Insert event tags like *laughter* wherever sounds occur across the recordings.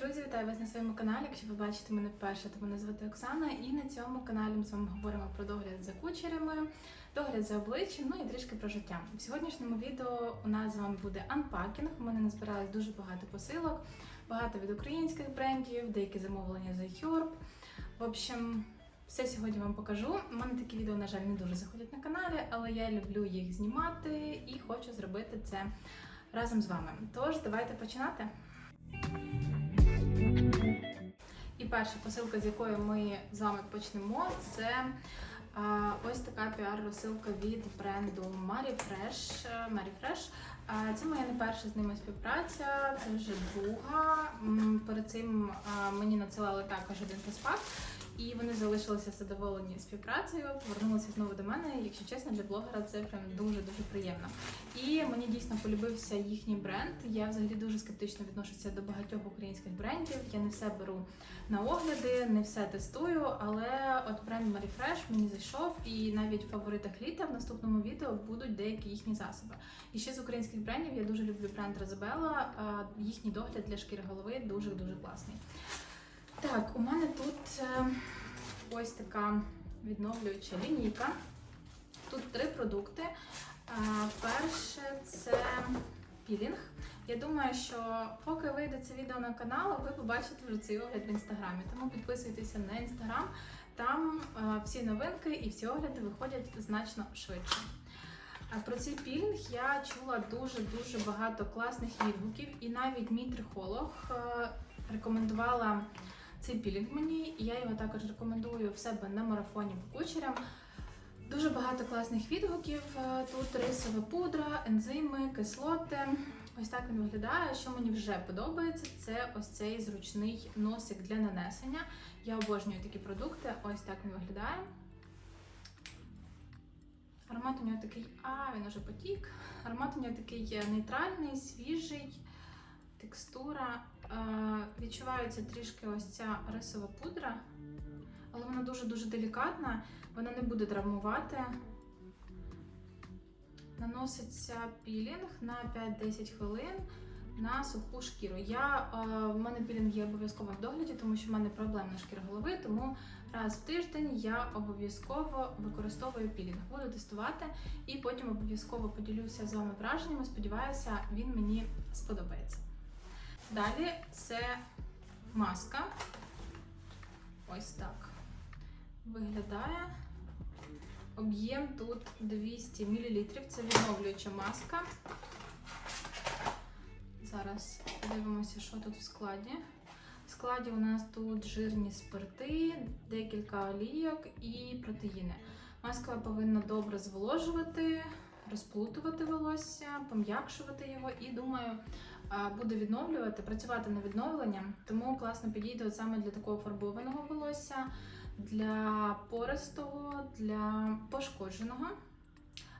друзі! Вітаю вас на своєму каналі. Якщо ви бачите мене вперше, то мене звати Оксана, і на цьому каналі ми з вами говоримо про догляд за кучерями, догляд за обличчям, ну і трішки про життя. В сьогоднішньому відео у нас з вами буде анпакінг. У мене назбиралось дуже багато посилок, багато від українських брендів, деякі замовлення за Herb. В общем, все сьогодні вам покажу. У мене такі відео, на жаль, не дуже заходять на каналі, але я люблю їх знімати і хочу зробити це разом з вами. Тож, давайте починати. І перша посилка, з якої ми з вами почнемо, це ось така піар-розсилка від бренду Marifresh. Marifresh. А, Це моя не перша з ними співпраця, це вже друга. Перед цим мені надсилали також один паспак. І вони залишилися задоволені співпрацею, повернулися знову до мене. Якщо чесно, для блогера це прям дуже дуже приємно. І мені дійсно полюбився їхній бренд. Я взагалі дуже скептично відношуся до багатьох українських брендів. Я не все беру на огляди, не все тестую. Але от бренд Marifresh мені зайшов, і навіть в фаворитах літа в наступному відео будуть деякі їхні засоби. І ще з українських брендів я дуже люблю бренд Розабела. Їхній догляд для шкіри голови дуже дуже класний. Так, у мене тут е, ось така відновлююча лінійка. Тут три продукти. Е, Перше це пілінг. Я думаю, що поки вийде це відео на канал, ви побачите вже цей огляд в інстаграмі. Тому підписуйтеся на інстаграм. Там е, всі новинки і всі огляди виходять значно швидше. Про цей пілінг я чула дуже-дуже багато класних відгуків, і навіть мій трихолог рекомендувала цей пілінг мені, і я його також рекомендую в себе на марафоні по кучерям. Дуже багато класних відгуків. Е, Тут рисова пудра, ензими, кислоти. Ось так він виглядає. Що мені вже подобається, це ось цей зручний носик для нанесення. Я обожнюю такі продукти. Ось так він виглядає. Аромат у нього такий, а він уже потік. Аромат у нього такий е, нейтральний, свіжий, текстура. Відчувається трішки ось ця рисова пудра, але вона дуже-дуже делікатна, вона не буде травмувати. Наноситься пілінг на 5-10 хвилин на суху шкіру. Я, в мене пілінг є обов'язково в догляді, тому що в мене проблемна шкіра голови, тому раз в тиждень я обов'язково використовую пілінг. Буду тестувати і потім обов'язково поділюся з вами враженнями. Сподіваюся, він мені сподобається. Далі це маска. Ось так виглядає. Об'єм тут 200 мл. Це відновлююча маска. Зараз подивимося, що тут в складі. В складі у нас тут жирні спирти, декілька олійок і протеїни. Маска повинна добре зволожувати, розплутувати волосся, пом'якшувати його і, думаю, буде відновлювати, працювати на відновлення. Тому класно підійде саме для такого фарбованого волосся, для пористого, для пошкодженого.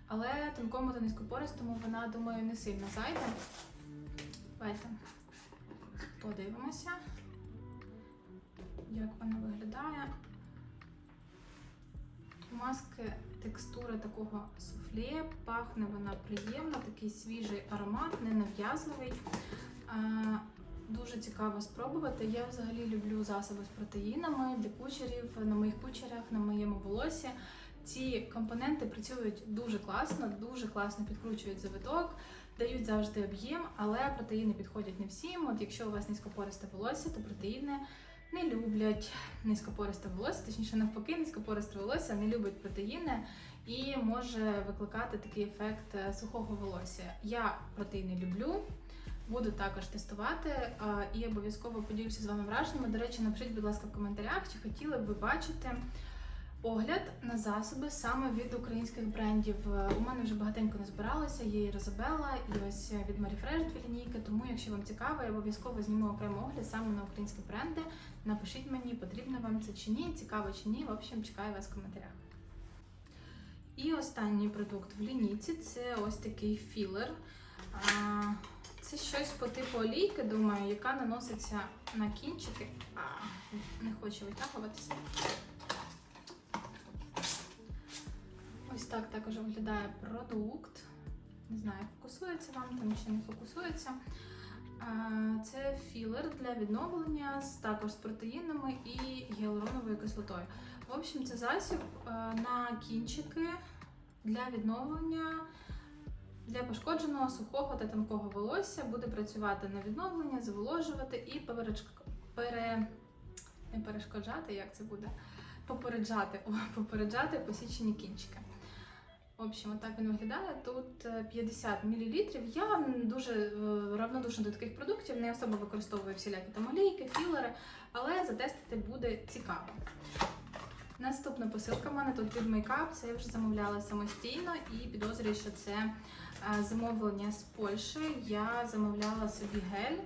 Але тонкому та низькопористому вона, думаю, не сильно зайде. Давайте подивимося, як вона виглядає. Маски текстура такого суфле, пахне вона приємно, такий свіжий аромат, ненав'язливий. Дуже цікаво спробувати. Я взагалі люблю засоби з протеїнами для кучерів, на моїх кучерях, на моєму волосі. Ці компоненти працюють дуже класно, дуже класно підкручують завиток, дають завжди об'єм, але протеїни підходять не всім. От якщо у вас низькопористе волосся, то протеїни не люблять низькопористе волосся, точніше навпаки, низькопористе волосся не любить протеїни і може викликати такий ефект е, сухого волосся. Я протеїни люблю. Буду також тестувати і обов'язково поділюся з вами враженнями. До речі, напишіть, будь ласка, в коментарях, чи хотіли б ви бачити огляд на засоби саме від українських брендів. Е, У мене вже багатенько назбиралося, є і Розабелла, і ось від Marifresh дві лінійки. Тому, якщо вам цікаво, я обов'язково зніму окремо огляд саме на українські бренди. Напишіть мені, потрібно вам це чи ні, цікаво чи ні. В общем, чекаю вас в коментарях. І останній продукт в лінійці це ось такий філер. Це щось по типу олійки, думаю, яка наноситься на кінчики. А, не хочу витягуватися. Ось так також виглядає продукт. Не знаю, фокусується вам, там ще не фокусується. Це філер для відновлення з також з протеїнами і гіалуроновою кислотою. В общем, це засіб е, на кінчики для відновлення для пошкодженого сухого та тонкого волосся. Буде працювати на відновлення, зволожувати і пере... не перешкоджати, як це буде? Попереджати, о, попереджати посічені кінчики. В общем, отак він виглядає. Тут е, 50 мл. Я дуже е, равнодушна до таких продуктів, не особо використовую всілякі там олійки, філери, але затестити буде цікаво. Наступна посилка в мене тут від Makeup, це я вже замовляла самостійно і підозрюю, що це е, замовлення з Польщі. Я замовляла собі гель.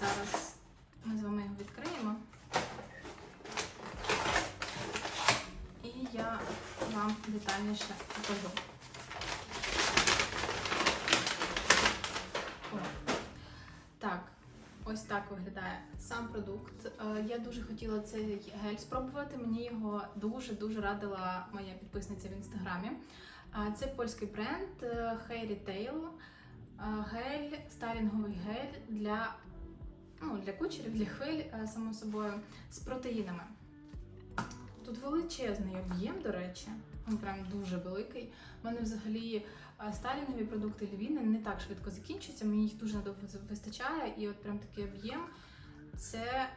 Зараз ми з вами його відкриємо. І я вам детальніше покажу. Так, ось так виглядає сам продукт. Е, Я дуже хотіла цей гель спробувати. Мені його дуже-дуже радила моя підписниця в інстаграмі. Це польський бренд е, Hair Retail. Е, Гель, стайлінговий гель для, ну, для кучерів, для хвиль, е, само собою, з протеїнами. Тут величезний об'єм, до речі, він прям дуже великий. У мене взагалі е, стайлінгові продукти львіни не так швидко закінчуються, мені їх дуже надовго вистачає, і от прям такий об'єм це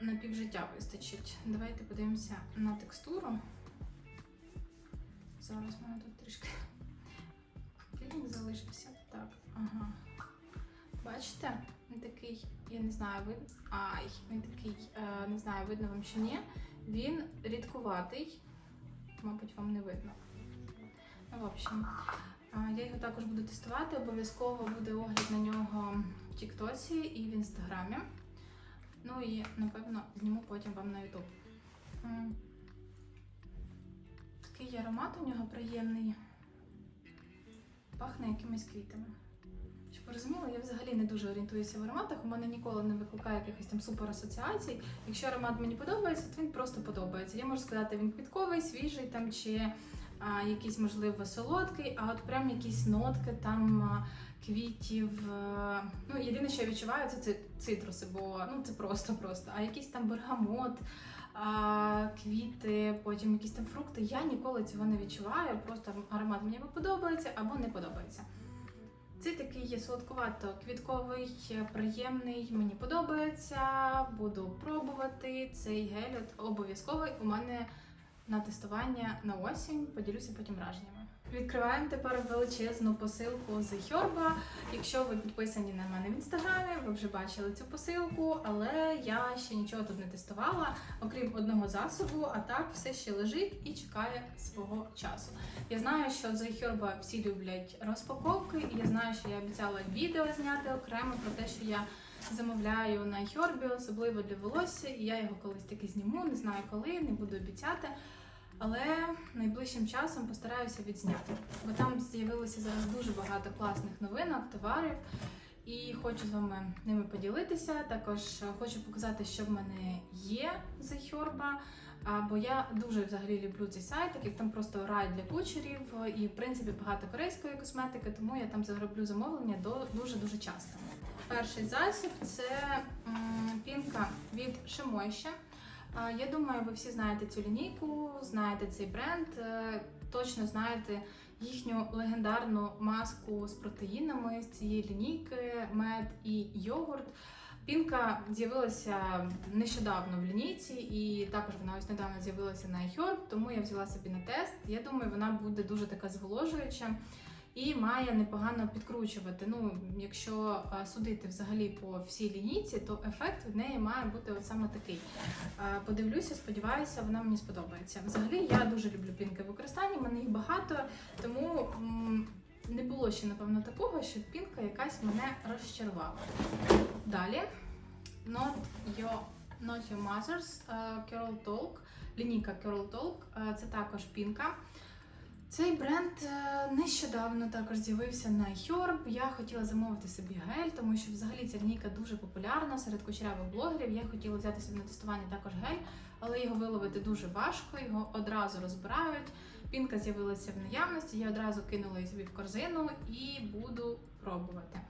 на півжиття вистачить. Давайте подивимося на текстуру. Зараз в мене тут трішки пілінг залишився. Так, ага. Бачите? Він такий, я не знаю, вид... Ай, він такий, е, не знаю, видно вам чи ні. Він рідкуватий, мабуть, вам не видно. Ну, в общем, я його також буду тестувати. Обов'язково буде огляд на нього в Тіктоці і в Інстаграмі. Ну і, напевно, зніму потім вам на Ютуб. Такий аромат у нього приємний. Пахне якимись квітами. Розуміли, я взагалі не дуже орієнтуюся в ароматах. У мене ніколи не викликає якихось там супер асоціацій. Якщо аромат мені подобається, то він просто подобається. Я можу сказати, він квітковий, свіжий там чи а, якийсь, можливо, солодкий, а от прям якісь нотки там квітів. а, Ну, єдине, що я відчуваю, це цитруси, бо ну це просто просто. А якийсь там бергамот, а, квіти, потім якісь там фрукти. Я ніколи цього не відчуваю. Просто аромат мені або подобається або не подобається. Цей такий є солодкувато-квітковий, приємний, мені подобається. Буду пробувати. Цей гель обов'язковий у мене на тестування на осінь. Поділюся потім враженнями. Відкриваємо тепер величезну посилку з Хьорба. Якщо ви підписані на мене в інстаграмі, ви вже бачили цю посилку, але я ще нічого тут не тестувала, окрім одного засобу, а так все ще лежить і чекає свого часу. Я знаю, що з Хьорба всі люблять розпаковки, і я знаю, що я обіцяла відео зняти окремо про те, що я замовляю на Хьорбі, особливо для волосся, і я його колись таки зніму, не знаю коли, не буду обіцяти. Але найближчим часом постараюся відзняти, бо там з'явилося зараз дуже багато класних новинок, товарів, і хочу з вами ними поділитися. Також е, хочу показати, що в мене є з Хьорба. Бо я дуже взагалі люблю цей сайт, так як там просто рай для кучерів і в принципі багато корейської косметики, тому я там зароблю замовлення до дуже дуже часто. Перший засіб це пінка від Шимойще. Я думаю, ви всі знаєте цю лінійку, знаєте цей бренд, е, точно знаєте їхню легендарну маску з протеїнами з цієї лінійки, мед і йогурт. Пінка з'явилася нещодавно в лінійці, і також вона ось недавно з'явилася на iHerb, тому я взяла собі на тест. Я думаю, вона буде дуже така зволожуюча і має непогано підкручувати. Ну, якщо е, судити взагалі по всій лінійці, то ефект від неї має бути от саме такий. Е, Подивлюся, сподіваюся, вона мені сподобається. Взагалі, я дуже люблю пінки в використанні, в мене їх багато, тому не було ще, напевно, такого, щоб пінка якась мене розчарувала. Далі Not Your, Not Your Mother's е, Curl Talk, лінійка Curl Talk, це також пінка. Цей бренд е, нещодавно також з'явився на Herb. Я хотіла замовити собі гель, тому що взагалі ця лінійка дуже популярна серед кучерявих блогерів. Я хотіла взяти собі на тестування також гель, але його виловити дуже важко, його одразу розбирають. Пінка з'явилася в наявності, я одразу кинула її собі в корзину і буду пробувати.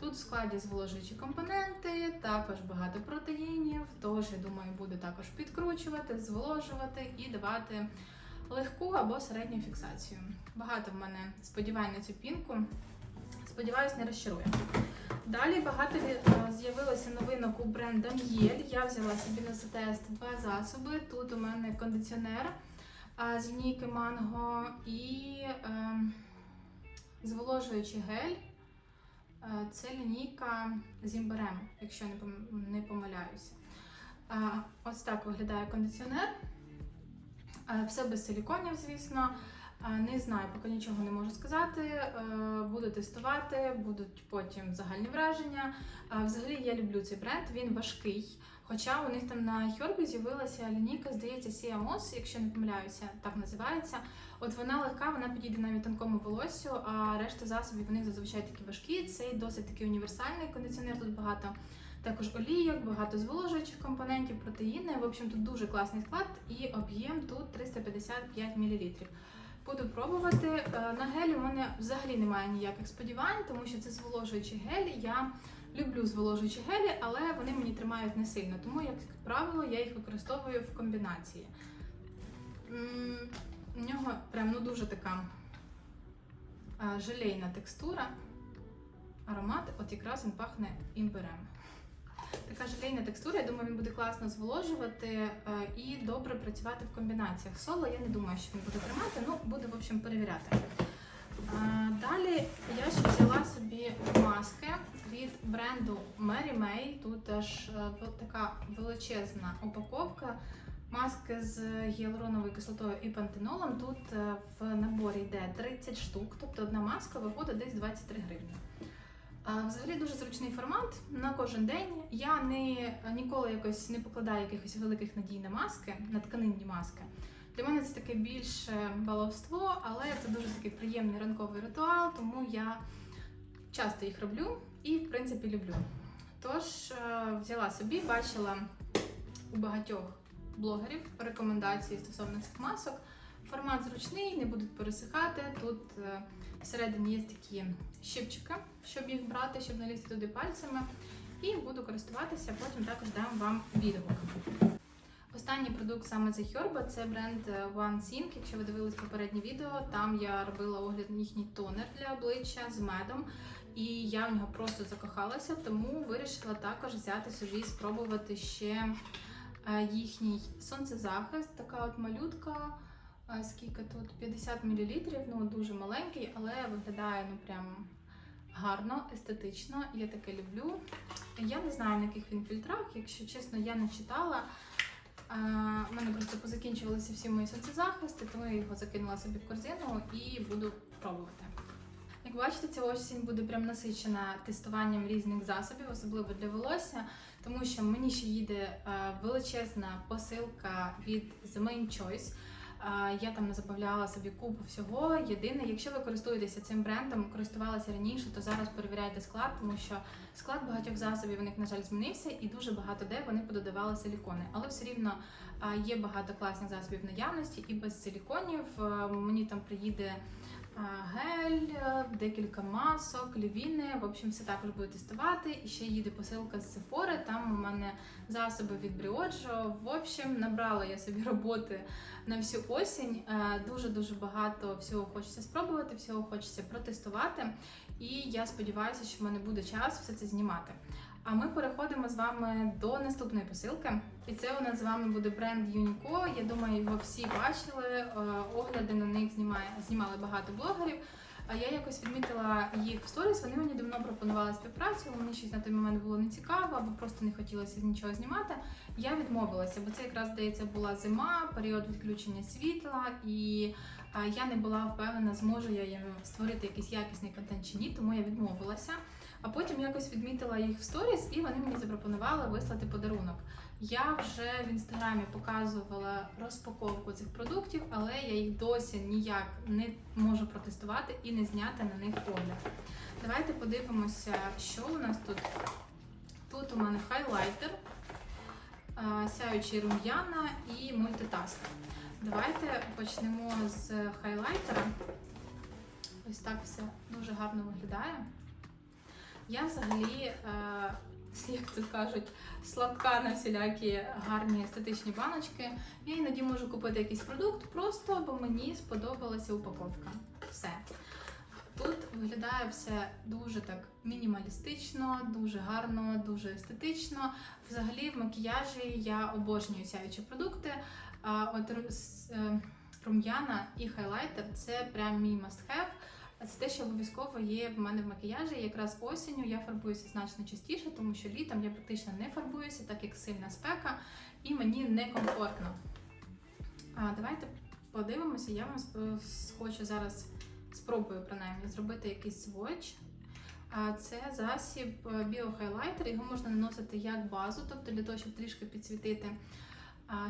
Тут в складі зволожуючі компоненти, також багато протеїнів, тож я думаю, буду також підкручувати, зволожувати і давати легку або середню фіксацію. Багато в мене сподівань на цю пінку. Сподіваюсь, не розчарує. Далі багато е, з'явилося новинок у бренда М'єль. Я взяла собі на тест два засоби. Тут у мене кондиціонер з лінійки Манго і е, зволожуючий гель. Е, Це лінійка з імбирем, якщо не помиляюся. Е, Ось так виглядає кондиціонер. Е, Все без силіконів, звісно. Е, Не знаю, поки нічого не можу сказати. Е, Буду тестувати, будуть потім загальні враження. Взагалі я люблю цей бренд, він важкий. Хоча у них там на Хьорбі з'явилася лінійка, здається, Сіамос, якщо не помиляюся, так називається. От вона легка, вона підійде навіть тонкому волосю, а решта засобів вони зазвичай такі важкі. Цей досить такий універсальний кондиціонер. Тут багато також олійок, багато зволожуючих компонентів, протеїни. В общем, тут дуже класний склад і об'єм тут 355 мл. Буду пробувати. Е, На гелі у мене взагалі немає ніяких сподівань, тому що це зволожуючий гель. Я люблю зволожуючі гелі, але вони мені тримають не сильно. Тому, як правило, я їх використовую в комбінації. У нього прям ну дуже така е, желейна текстура. Аромат, от якраз він пахне імбирем. Така желейна текстура, я думаю, він буде класно зволожувати е, і добре працювати в комбінаціях. Соло я не думаю, що він буде тримати, ну буду, в общем, перевіряти. Е, Далі я ще взяла собі маски від бренду Mary May. Тут теж е, така величезна упаковка. Маски з гіалуроновою кислотою і пантенолом. Тут в наборі йде 30 штук, тобто одна маска виходить десь 23 гривні. Взагалі дуже зручний формат на кожен день. Я не ніколи якось не покладаю якихось великих надій на маски, на тканинні маски. Для мене це таке більше баловство, але це дуже такий приємний ранковий ритуал, тому я часто їх роблю і, в принципі, люблю. Тож е, взяла собі, бачила у багатьох блогерів рекомендації стосовно цих масок. Формат зручний, не будуть пересихати. Тут е, всередині є такі щипчики, щоб їх брати, щоб налізти туди пальцями. І буду користуватися, потім також дам вам відгук. Останній продукт саме з Хьорба це бренд е, One Sync. Якщо ви дивились попереднє відео, там я робила огляд на їхній тонер для обличчя з медом. І я в нього просто закохалася, тому вирішила також взяти собі і спробувати ще е, їхній сонцезахист. Така от малютка. Скільки тут 50 мл, ну дуже маленький, але виглядає ну прям гарно, естетично. Я таке люблю. Я не знаю, на яких він фільтрах, якщо чесно, я не читала. У мене просто позакінчувалися всі мої сонцезахисти, тому я його закинула собі в корзину і буду пробувати. Як бачите, ця осінь буде прям насичена тестуванням різних засобів, особливо для волосся, тому що мені ще їде величезна посилка від The Main Choice. Я там не забавляла собі купу всього. Єдине, якщо ви користуєтеся цим брендом, користувалися раніше, то зараз перевіряйте склад, тому що склад багатьох засобів у них, на жаль, змінився, і дуже багато де вони пододавали силікони. Але все рівно є багато класних засобів наявності і без силіконів. Е, Мені там приїде гель, е, декілька масок, лівіни. В общем, все також буду тестувати. І ще їде посилка з Sephora, Там у мене засоби від Бріоджо. В общем, набрала я собі роботи на всю осінь. Дуже дуже багато всього хочеться спробувати, всього хочеться протестувати. І я сподіваюся, що в мене буде час все це знімати. А ми переходимо з вами до наступної посилки. І це у нас з вами буде бренд Юніко. Я думаю, його всі бачили. Е, Огляди на них знімає, знімали багато блогерів. А я якось відмітила їх в сторіс. Вони мені давно пропонували співпрацю. Мені щось на той момент було не цікаво, або просто не хотілося нічого знімати. Я відмовилася, бо це якраз здається була зима, період відключення світла, і я не була впевнена, зможу я їм створити якийсь якісний контент чи ні, тому я відмовилася. А потім якось відмітила їх в сторіс, і вони мені запропонували вислати подарунок. Я вже в інстаграмі показувала розпаковку цих продуктів, але я їх досі ніяк не можу протестувати і не зняти на них огляд. Давайте подивимося, що у нас тут. Тут у мене хайлайтер, сяючий рум'яна і мультитаск. Давайте почнемо з хайлайтера. Ось так все дуже гарно виглядає. Я взагалі, е, як тут кажуть, слабка на всілякі гарні естетичні баночки. Я іноді можу купити якийсь продукт просто, бо мені сподобалася упаковка. Все. Тут виглядає все дуже так мінімалістично, дуже гарно, дуже естетично. Взагалі, в макіяжі я обожнюю сяючі продукти. А от е, рум'яна і хайлайтер це прям мій must-have. А Це те, що обов'язково є в мене в макіяжі. Якраз осінню я фарбуюся значно частіше, тому що літом я практично не фарбуюся, так як сильна спека, і мені некомфортно. А давайте подивимося. Я вам хочу зараз спробую принаймні зробити якийсь сводч. Це засіб е, біохайлайтер. Його можна наносити як базу, тобто для того, щоб трішки підсвітити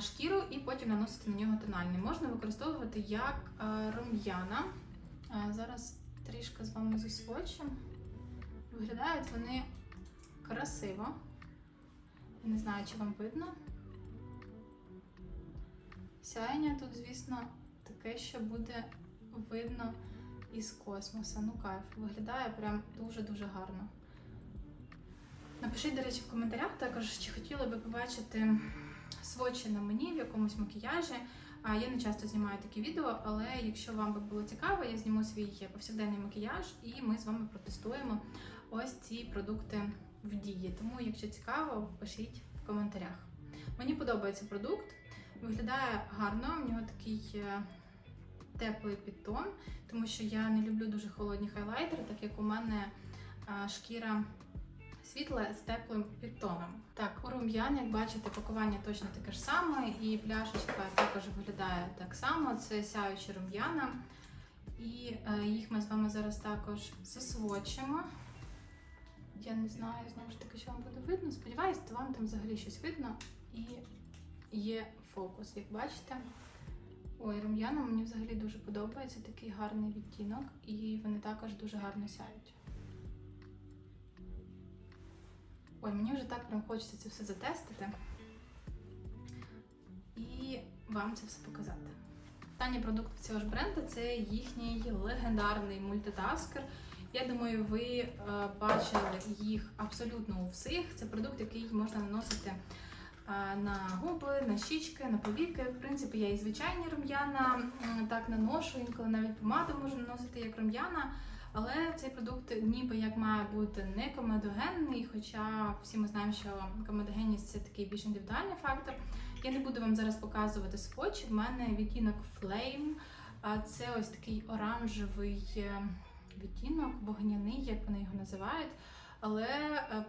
шкіру, і потім наносити на нього тональний. Можна використовувати як е, рум'яна. Зараз трішки з вами засвочимо. Виглядають вони красиво. Не знаю, чи вам видно. Сяєння тут, звісно, таке, що буде видно із космоса. Ну кайф. Виглядає прям дуже-дуже гарно. Напишіть, до речі, в коментарях також, чи хотіли би побачити свочі на мені в якомусь макіяжі. Я не часто знімаю такі відео, але якщо вам би було цікаво, я зніму свій повсякденний макіяж і ми з вами протестуємо ось ці продукти в дії. Тому, якщо цікаво, пишіть в коментарях. Мені подобається продукт, виглядає гарно, в нього такий е, теплий підтон, тому що я не люблю дуже холодні хайлайтери, так як у мене е, шкіра світла з теплим підтоном. Так, у рум'ян, як бачите, пакування точно таке ж саме, і пляшечка також виглядає так само. Це сяючі рум'яна. І е, їх ми з вами зараз також засвочимо. Я не знаю, знову ж таки, що вам буде видно. Сподіваюсь, то вам там взагалі щось видно. І є фокус, як бачите. Ой, рум'яна мені взагалі дуже подобається, такий гарний відтінок, і вони також дуже гарно сяють. Ой, мені вже так прям хочеться це все затестити і вам це все показати. Останній продукт цього ж бренду це їхній легендарний мультитаскер. Я думаю, ви е, бачили їх абсолютно у всіх. Це продукт, який можна наносити е, на губи, на щічки, на повіки. В принципі, я і звичайні рум'яна так наношу, інколи навіть помаду можу наносити як рум'яна. Але цей продукт ніби як має бути не комедогенний, хоча всі ми знаємо, що комедогенність це такий більш індивідуальний фактор. Я не буду вам зараз показувати сводч. В мене відтінок Flame. Це ось такий оранжевий е, відтінок, вогняний, як вони його називають. Але е,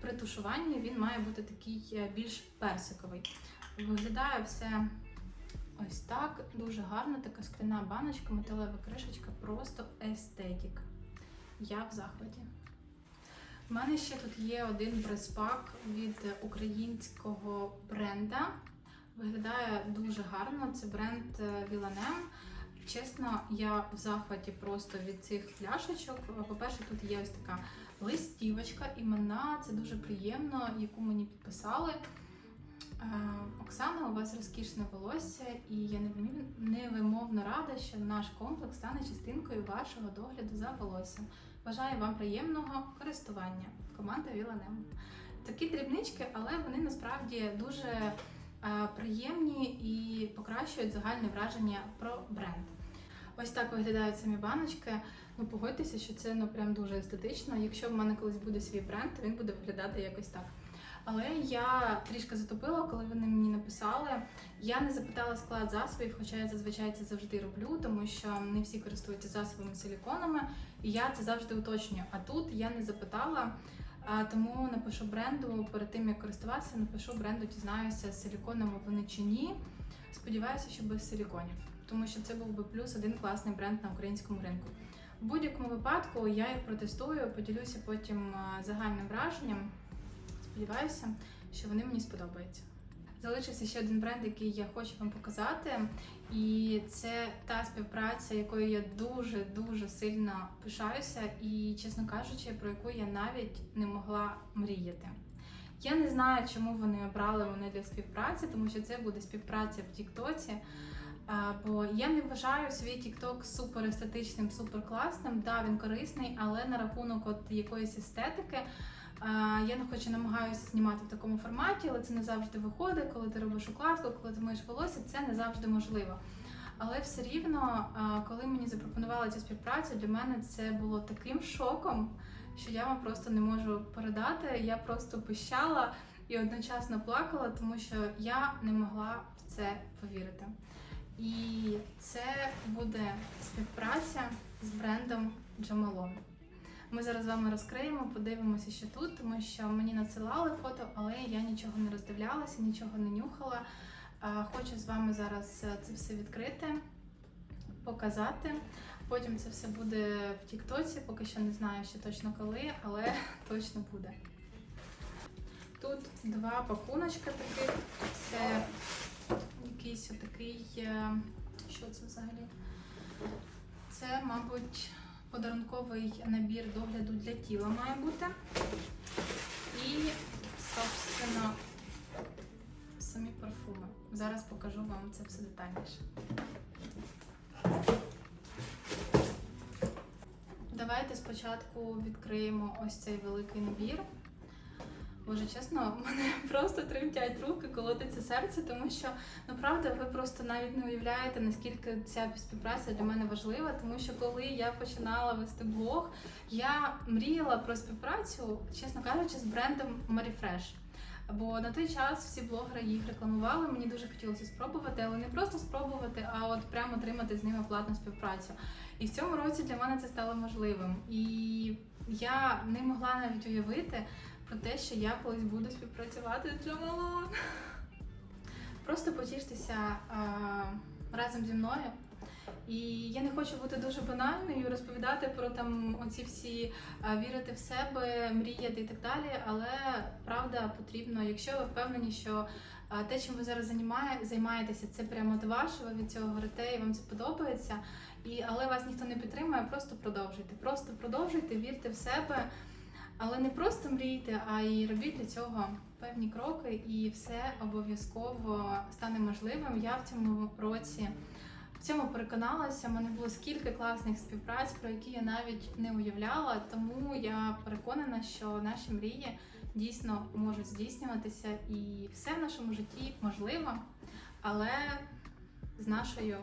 при тушуванні він має бути такий е, більш персиковий. Виглядає все ось так. Дуже гарно, така скляна баночка, металева кришечка, просто естетик. Я в захваті. У мене ще тут є один прес-пак від українського бренда. Виглядає дуже гарно. Це бренд е, Villanem. Чесно, я в захваті просто від цих пляшечок. По-перше, тут є ось така листівочка, імена. Це дуже приємно, яку мені підписали. Е, Оксана, у вас розкішне волосся, і я невимовно рада, що наш комплекс стане частинкою вашого догляду за волоссям. Бажаю вам приємного користування. Команда Віланем. Такі дрібнички, але вони насправді дуже е, приємні і покращують загальне враження про бренд. Ось так виглядають самі баночки. Ну погодьтеся, що це ну прям дуже естетично. Якщо в мене колись буде свій бренд, то він буде виглядати якось так. Але я трішки затопила, коли вони мені написали. Я не запитала склад засобів, хоча я зазвичай це завжди роблю, тому що не всі користуються засобами силіконами, і я це завжди уточнюю. А тут я не запитала, тому напишу бренду перед тим як користуватися, напишу бренду, дізнаюся, силіконові вони чи ні. Сподіваюся, що без силіконів, тому що це був би плюс один класний бренд на українському ринку. В будь-якому випадку я їх протестую, поділюся потім загальним враженням. Сподіваюся, що вони мені сподобаються. Залишився ще один бренд, який я хочу вам показати, і це та співпраця, якою я дуже дуже сильно пишаюся, і, чесно кажучи, про яку я навіть не могла мріяти. Я не знаю, чому вони обрали мене для співпраці, тому що це буде співпраця в Тіктоці. Бо я не вважаю свій TikTok супер естетичним, супер класним. Да, він корисний, але на рахунок от якоїсь естетики. Я не хочу намагаюся знімати в такому форматі, але це не завжди виходить. Коли ти робиш укладку, коли ти миєш волосся, це не завжди можливо. Але все рівно, коли мені запропонували цю співпрацю, для мене це було таким шоком, що я вам просто не можу передати. Я просто пищала і одночасно плакала, тому що я не могла в це повірити. І це буде співпраця з брендом Джамалон. Ми зараз з вами розкриємо, подивимося, що тут, тому що мені надсилали фото, але я нічого не роздивлялася, нічого не нюхала. Хочу з вами зараз е, це все відкрити, показати. Потім це все буде в Тіктоці, поки що не знаю ще точно коли, але *laughs* точно буде. Тут два пакуночка таких. Це якийсь отакий. е, Що це взагалі? Це, мабуть, подарунковий набір догляду для тіла має бути. І, собственно, самі парфуми. Зараз покажу вам це все детальніше. Давайте спочатку відкриємо ось цей великий набір. Боже, чесно, в *laughs* мене просто тремтять руки, колотиться серце, тому що ну правда, ви просто навіть не уявляєте, наскільки ця співпраця для мене важлива. Тому що коли я починала вести блог, я мріяла про співпрацю, чесно кажучи, з брендом Marifresh. Бо на той час всі блогери їх рекламували. Мені дуже хотілося спробувати, але не просто спробувати, а от прямо отримати з ними платну співпрацю. І в цьому році для мене це стало можливим. І я не могла навіть уявити про те, що я колись буду співпрацювати з Джамалон. Просто потіштеся а, разом зі мною. І я не хочу бути дуже банальною, розповідати про там оці всі а, вірити в себе, мріяти і так далі. Але правда потрібно, якщо ви впевнені, що а, те, чим ви зараз займає- займаєтеся, це прямо ваше, ви від цього горите і вам це подобається. І, але вас ніхто не підтримує, просто продовжуйте. Просто продовжуйте, вірте в себе. Але не просто мрійте, а й робіть для цього певні кроки, і все обов'язково стане можливим. Я в цьому році в цьому переконалася. У мене було скільки класних співпраць, про які я навіть не уявляла. Тому я переконана, що наші мрії дійсно можуть здійснюватися, і все в нашому житті можливо, але з нашою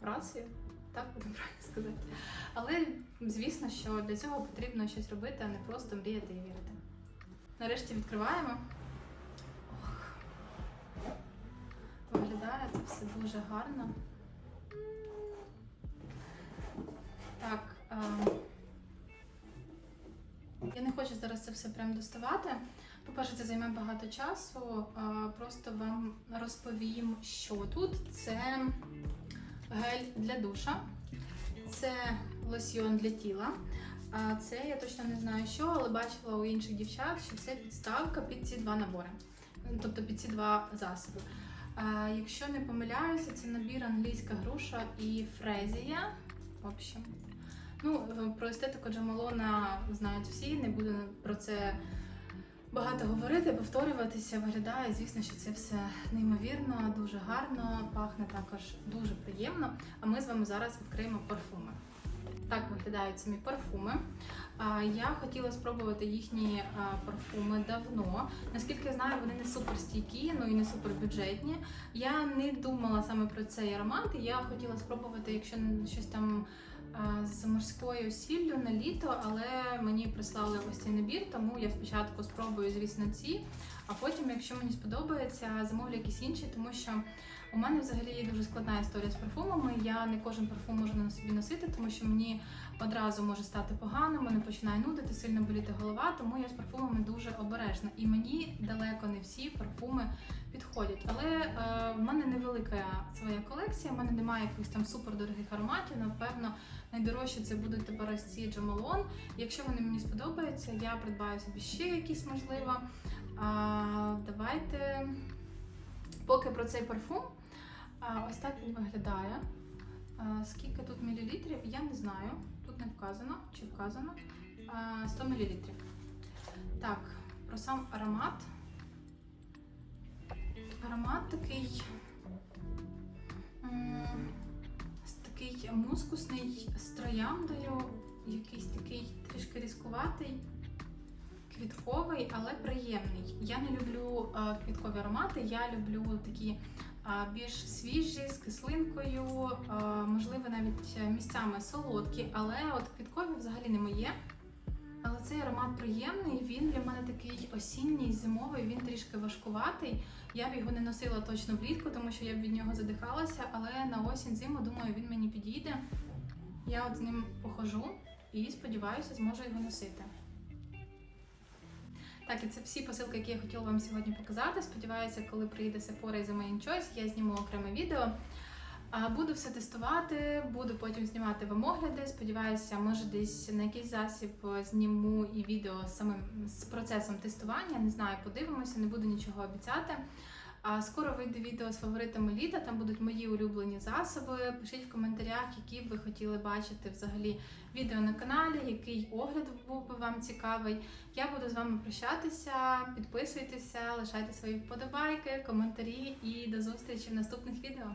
працею, так будемо *laughs* правильно сказати. Але звісно, що для цього потрібно щось робити, а не просто мріяти і вірити. Нарешті відкриваємо. Ох. Виглядає це все дуже гарно. Так. Я не хочу зараз це все прям доставати. По-перше, це займе багато часу. Просто вам розповім, що тут. Це гель для душа. Це лосьйон для тіла. А це я точно не знаю що, але бачила у інших дівчат, що це підставка під ці два набори, тобто під ці два засоби. А, якщо не помиляюся, це набір англійська груша і фрезія. В общем, ну про естетику Джамалона знають всі, не буду про це багато говорити, повторюватися. Виглядає, звісно, що це все неймовірно, дуже гарно, пахне також дуже приємно. А ми з вами зараз відкриємо парфуми. Так виглядають самі парфуми. Я хотіла спробувати їхні парфуми давно. Наскільки я знаю, вони не супер стійкі, ну і не супер бюджетні. Я не думала саме про цей аромат. Я хотіла спробувати, якщо щось там з морською сіллю на літо, але мені прислали ось цей набір, тому я спочатку спробую, звісно, ці. А потім, якщо мені сподобається, замовлю якісь інші, тому що у мене взагалі є дуже складна історія з парфумами. Я не кожен парфум можу на собі носити, тому що мені одразу може стати погано, мене починає нудити, сильно боліти голова, тому я з парфумами дуже обережна. І мені далеко не всі парфуми підходять. Але е, в мене невелика своя колекція, в мене немає якихось там супердорогих ароматів. Напевно, найдорожчі це будуть тепер ось ці Джамалон. Якщо вони мені сподобаються, я придбаю собі ще якісь можливо. А, давайте поки про цей парфум. Ось так він виглядає. Скільки тут мілілітрів, я не знаю. Не вказано чи вказано. 100 мілілітрів. Так, про сам аромат. Аромат такий. м, мускусний з трояндою, якийсь такий трішки різкуватий, квітковий, але приємний. Я не люблю е, квіткові аромати, я люблю такі більш свіжі, з кислинкою, можливо, навіть місцями солодкі, але от квіткові взагалі не моє. Але цей аромат приємний, він для мене такий осінній, зимовий, він трішки важкуватий. Я б його не носила точно влітку, тому що я б від нього задихалася, але на осінь зиму, думаю, він мені підійде. Я от з ним похожу і сподіваюся, зможу його носити. Так, і це всі посилки, які я хотіла вам сьогодні показати. Сподіваюся, коли приїде Sephora і The Main Choice, я зніму окреме відео. Буду все тестувати, буду потім знімати вам огляди. Сподіваюся, може десь на якийсь засіб е, зніму і відео з самим з процесом тестування. Не знаю, подивимося, не буду нічого обіцяти. Скоро вийде відео з фаворитами літа. Там будуть мої улюблені засоби. Пишіть в коментарях, які б ви хотіли бачити взагалі відео на каналі, який огляд був би вам цікавий. Я буду з вами прощатися. Підписуйтеся, лишайте свої вподобайки, коментарі і до зустрічі в наступних відео.